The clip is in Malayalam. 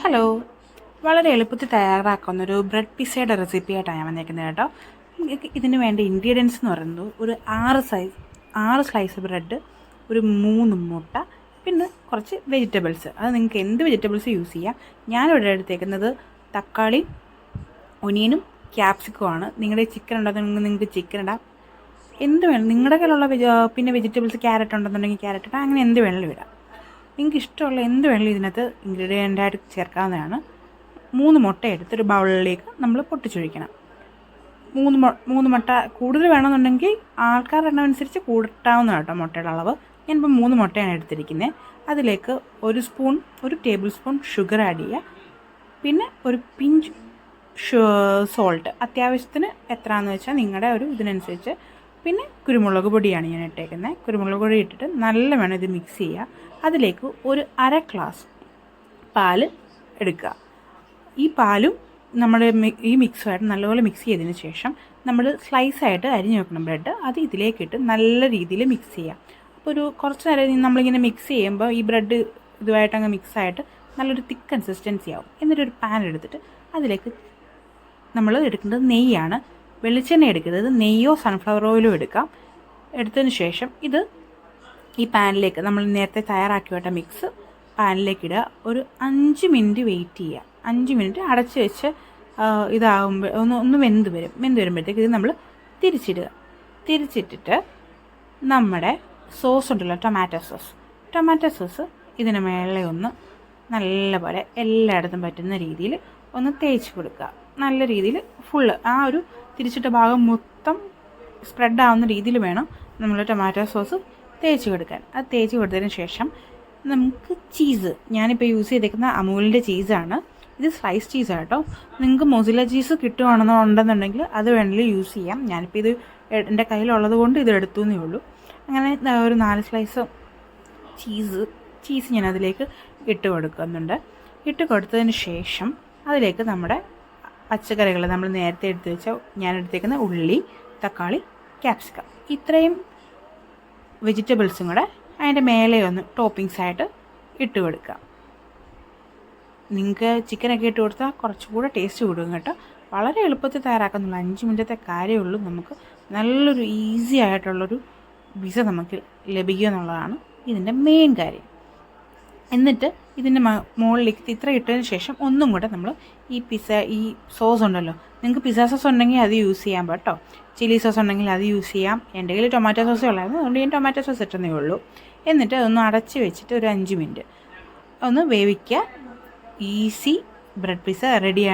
ഹലോ വളരെ എളുപ്പത്തിൽ തയ്യാറാക്കുന്ന ഒരു ബ്രെഡ് പിസയുടെ റെസിപ്പി ആയിട്ടാണ് ഞാൻ വന്നേക്കുന്നത് കേട്ടോ. ഇതിന് വേണ്ട ഇൻഗ്രീഡിയൻസ് എന്ന് പറയുന്നത് ഒരു ആറ് സൈസ് ആറ് സ്ലൈസ് ബ്രെഡ് ഒരു മൂന്ന് മുട്ട പിന്നെ കുറച്ച് വെജിറ്റബിൾസ് അത് നിങ്ങൾക്ക് എന്ത് വെജിറ്റബിൾസ് യൂസ് ചെയ്യാം? ഞാനിവിടെ എടുത്തേക്കുന്നത് തക്കാളി ഒനിയനും ക്യാപ്സിക്കുമാണ് നിങ്ങളുടെ ചിക്കൻ ഉണ്ടെന്നുണ്ടെങ്കിൽ നിങ്ങൾക്ക് ചിക്കൻ ഇടാം. എന്ത് വേണം നിങ്ങളുടെ കയ്യിലുള്ള പിന്നെ വെജിറ്റബിൾസ് ക്യാരറ്റ് ഉണ്ടെന്നുണ്ടെങ്കിൽ ക്യാരറ്റ് ഇടാം. അങ്ങനെ എന്ത് വേണമെങ്കിലും ഇടാം. നിങ്ങൾക്ക് ഇഷ്ടമുള്ള എന്ത് വേണമെങ്കിലും ഇതിനകത്ത് ഇൻഗ്രീഡിയന്റായിട്ട് ചേർക്കാവുന്നതാണ്. മൂന്ന് മുട്ട എടുത്തൊരു ബൗളിലേക്ക് നമ്മൾ പൊട്ടിച്ചൊഴിക്കണം. മൂന്ന് മൂന്ന് മുട്ട കൂടുതൽ വേണമെന്നുണ്ടെങ്കിൽ ആൾക്കാരുടെ എണ്ണം അനുസരിച്ച് കൂട്ടാവുന്ന കേട്ടോ മുട്ടയുടെ അളവ്. ഞാനിപ്പോൾ മൂന്ന് മുട്ടയാണ് എടുത്തിരിക്കുന്നത് അതിലേക്ക് ഒരു സ്പൂൺ ഒരു ടേബിൾ സ്പൂൺ ഷുഗർ ആഡ് ചെയ്യുക. പിന്നെ ഒരു പിഞ്ച് സോൾട്ട് അത്യാവശ്യത്തിന് എത്രയാണെന്ന് വെച്ചാൽ നിങ്ങളുടെ ഒരു ഇതിനനുസരിച്ച് പിന്നെ കുരുമുളക് പൊടിയാണ് ഞാൻ ഇട്ടേക്കുന്നത് കുരുമുളക് പൊടി ഇട്ടിട്ട് നല്ലവണ്ണം വേണം ഇത് മിക്സ് ചെയ്യുക അതിലേക്ക് ഒരു അര ഗ്ലാസ് പാൽ എടുക്കുക. ഈ പാലും നമ്മൾ ഈ മിക്സുമായിട്ട് നല്ലപോലെ മിക്സ് ചെയ്തതിന് ശേഷം നമ്മൾ സ്ലൈസായിട്ട് അരിഞ്ഞു വെക്കണം ബ്രെഡ് അത് ഇതിലേക്കിട്ട് നല്ല രീതിയിൽ മിക്സ് ചെയ്യുക അപ്പോൾ ഒരു കുറച്ച് നേരം നമ്മളിങ്ങനെ മിക്സ് ചെയ്യുമ്പോൾ ഈ ബ്രെഡ് ഇതുമായിട്ട് അങ്ങ് മിക്സായിട്ട് നല്ലൊരു തിക്ക് കൺസിസ്റ്റൻസി ആവും. എന്നിട്ടൊരു പാൻ എടുത്തിട്ട് അതിലേക്ക് നമ്മൾ എടുക്കേണ്ടത് നെയ്യാണ്. വെളിച്ചെണ്ണ എടുക്കുന്നത് നെയ്യോ സൺഫ്ലവർ ഓയിലോ എടുക്കാം. എടുത്തതിന് ശേഷം ഇത് ഈ പാനിലേക്ക് നമ്മൾ നേരത്തെ തയ്യാറാക്കി വിട്ട മിക്സ് പാനിലേക്ക് ഇടുക. ഒരു അഞ്ച് മിനിറ്റ് വെയിറ്റ് ചെയ്യുക. അഞ്ച് മിനിറ്റ് അടച്ച് വെച്ച് ഇതാകുമ്പോൾ ഒന്ന് ഒന്ന് വെന്ത് വരും. വെന്ത് വരുമ്പോഴത്തേക്ക് ഇത് നമ്മൾ തിരിച്ചിടുക. തിരിച്ചിട്ടിട്ട് നമ്മുടെ സോസ് ഉണ്ടല്ലോ ടൊമാറ്റോ സോസ് ടൊമാറ്റോ സോസ് ഇതിന് മേളെ ഒന്ന് നല്ലപോലെ എല്ലായിടത്തും പറ്റുന്ന രീതിയിൽ ഒന്ന് തേച്ച് കൊടുക്കുക. നല്ല രീതിയിൽ ഫുള്ള് ആ ഒരു തിരിച്ചിട്ട ഭാഗം മൊത്തം സ്പ്രെഡ് ആവുന്ന രീതിയിൽ വേണം നമ്മൾ ടൊമാറ്റോ സോസ് തേച്ച് കൊടുക്കാൻ. അത് തേച്ച് കൊടുത്തതിന് ശേഷം നമുക്ക് ചീസ് ഞാനിപ്പോൾ യൂസ് ചെയ്തേക്കുന്ന അമൂലിന്റെ ചീസാണ് ഇത് സ്ലൈസ് ചീസാണ് കേട്ടോ. നിങ്ങൾക്ക് മൊസില ചീസ് കിട്ടുകയാണെന്നുണ്ടെന്നുണ്ടെങ്കിൽ അത് വേണമെങ്കിൽ യൂസ് ചെയ്യാം. ഞാനിപ്പോൾ ഇത് എന്റെ കയ്യിലുള്ളത് കൊണ്ട് ഇത് എടുത്തു എന്നേ ഉള്ളൂ. അങ്ങനെ ഒരു നാല് സ്ലൈസ് ചീസ് ചീസ് ഞാൻ അതിലേക്ക് ഇട്ട് കൊടുക്കുന്നുണ്ട്. ഇട്ട് കൊടുത്തതിന് ശേഷം അതിലേക്ക് നമ്മുടെ പച്ചക്കറികൾ നമ്മൾ നേരത്തെ എടുത്ത് വെച്ച ഞാൻ എടുത്തേക്കുന്ന ഉള്ളി തക്കാളി ക്യാപ്സിക്കം ഇത്രയും വെജിറ്റബിൾസും കൂടെ അതിന്റെ മേലെ ഒന്ന് ടോപ്പിങ്സ് ആയിട്ട് ഇട്ട് കൊടുക്കുക. നിങ്ങൾക്ക് ചിക്കനൊക്കെ ഇട്ട് കൊടുത്താൽ കുറച്ചുകൂടെ ടേസ്റ്റ് കൂടും കേട്ടോ. വളരെ എളുപ്പത്തിൽ തയ്യാറാക്കുന്നുള്ളൂ അഞ്ച് മിനിറ്റത്തെ കാര്യമുള്ളൂ നമുക്ക് നല്ലൊരു ഈസി ആയിട്ടുള്ളൊരു വിസ നമുക്ക് ലഭിക്കുക എന്നുള്ളതാണ് ഇതിന്റെ മെയിൻ കാര്യം. എന്നിട്ട് ഇതിന്റെ മുകളിലേക്ക് ഇത്ര ഇട്ടതിന് ശേഷം ഒന്നും കൂടെ നമ്മൾ ഈ പിസ ഈ സോസ് ഉണ്ടല്ലോ. നിങ്ങൾക്ക് പിസ്സ സോസ് ഉണ്ടെങ്കിൽ അത് യൂസ് ചെയ്യാം കേട്ടോ. ചില്ലി സോസ് ഉണ്ടെങ്കിൽ അത് യൂസ് ചെയ്യാം. എന്റെ കയ്യിൽ ടൊമാറ്റോ സോസ് ഉള്ളായിരുന്നു. അതുകൊണ്ട് ഞാൻ ടൊമാറ്റോ സോസ് ഇട്ടെന്നേ ഉള്ളൂ. എന്നിട്ട് അതൊന്ന് അടച്ച് വെച്ചിട്ട് ഒരു അഞ്ച് മിനിറ്റ് ഒന്ന് വേവിക്കുക. ഈസി ബ്രെഡ് പിസ്സ റെഡിയാണ്